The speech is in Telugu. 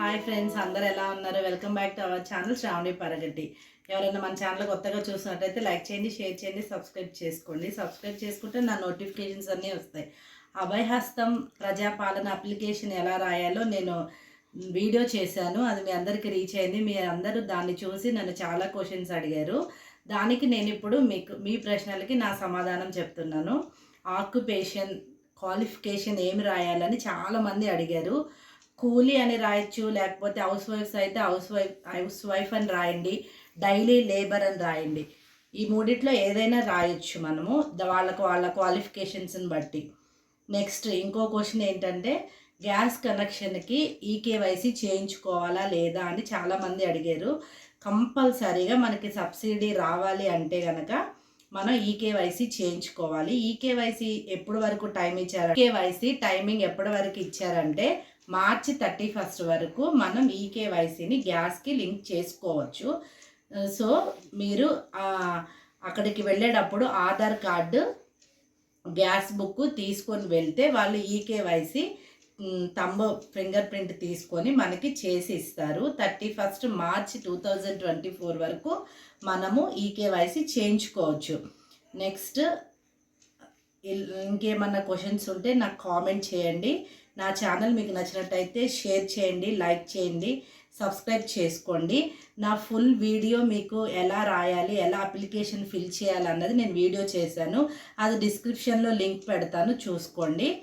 హాయ్ ఫ్రెండ్స్ అందరు ఎలా ఉన్నారు? Welcome back to our channel Shravani Paragaddi ఎవరైనా మన ఛానల్ కొత్తగా చూసినట్టయితే లైక్ చేయండి షేర్ చేయండి సబ్స్క్రైబ్ చేసుకోండి. సబ్స్క్రైబ్ చేసుకుంటే నా నోటిఫికేషన్స్ అన్నీ వస్తాయి. అభయహస్తం ప్రజాపాలన అప్లికేషన్ ఎలా రాయాలో నేను వీడియో చేశాను. అది మీ అందరికీ రీచ్ అయింది. మీ అందరూ దాన్ని చూసి నన్ను చాలా క్వశ్చన్స్ అడిగారు. దానికి నేను ఇప్పుడు మీకు మీ ప్రశ్నలకి నా సమాధానం చెప్తున్నాను. ఆక్యుపేషన్ క్వాలిఫికేషన్ ఏమి రాయాలని చాలామంది అడిగారు. కూలీ అని రాయొచ్చు లేకపోతే హౌస్ వైఫ్స్ అయితే హౌస్ వైఫ్ హౌస్ వైఫ్ అని రాయండి డైలీ లేబర్ అని రాయండి. ఈ మూడిట్లో ఏదైనా రాయొచ్చు మనము వాళ్ళకు వాళ్ళ క్వాలిఫికేషన్స్ని బట్టి. నెక్స్ట్ ఇంకో క్వశ్చన్ ఏంటంటే గ్యాస్ కనెక్షన్కి ఈకేవైసీ చేయించుకోవాలా లేదా అని చాలామంది అడిగారు. కంపల్సరీగా మనకి సబ్సిడీ రావాలి అంటే కనుక మనం ఈకేవైసీ చేయించుకోవాలి. ఈకేవైసీ ఎప్పటి వరకు టైం ఇచ్చారు కేవైసీ టైమింగ్ ఎప్పటి వరకు ఇచ్చారంటే మార్చి థర్టీ ఫస్ట్ వరకు మనం ఈకేవైసీని గ్యాస్కి లింక్ చేసుకోవచ్చు. సో మీరు అక్కడికి వెళ్ళేటప్పుడు ఆధార్ కార్డు గ్యాస్ బుక్ తీసుకొని వెళ్తే వాళ్ళు ఈకేవైసీ తంబ ఫింగర్ ప్రింట్ తీసుకొని మనకి చేసి ఇస్తారు. Thirty first March two thousand twenty four వరకు మనము ఈకేవైసీ చేయించుకోవచ్చు. నెక్స్ట్ ఇల్- ఇంకేమన్నా క్వశ్చన్స్ ఉంటే నాకు కామెంట్ చేయండి. నా ఛానల్ మీకు నచ్చినట్టయితే షేర్ చేయండి లైక్ చేయండి సబ్స్క్రైబ్ చేసుకోండి. నా ఫుల్ వీడియో మీకు ఎలా రాయాలి ఎలా అప్లికేషన్ ఫిల్ చేయాలి అన్నది నేను వీడియో చేశాను. అది డిస్క్రిప్షన్లో లింక్ పెడతాను చూసుకోండి.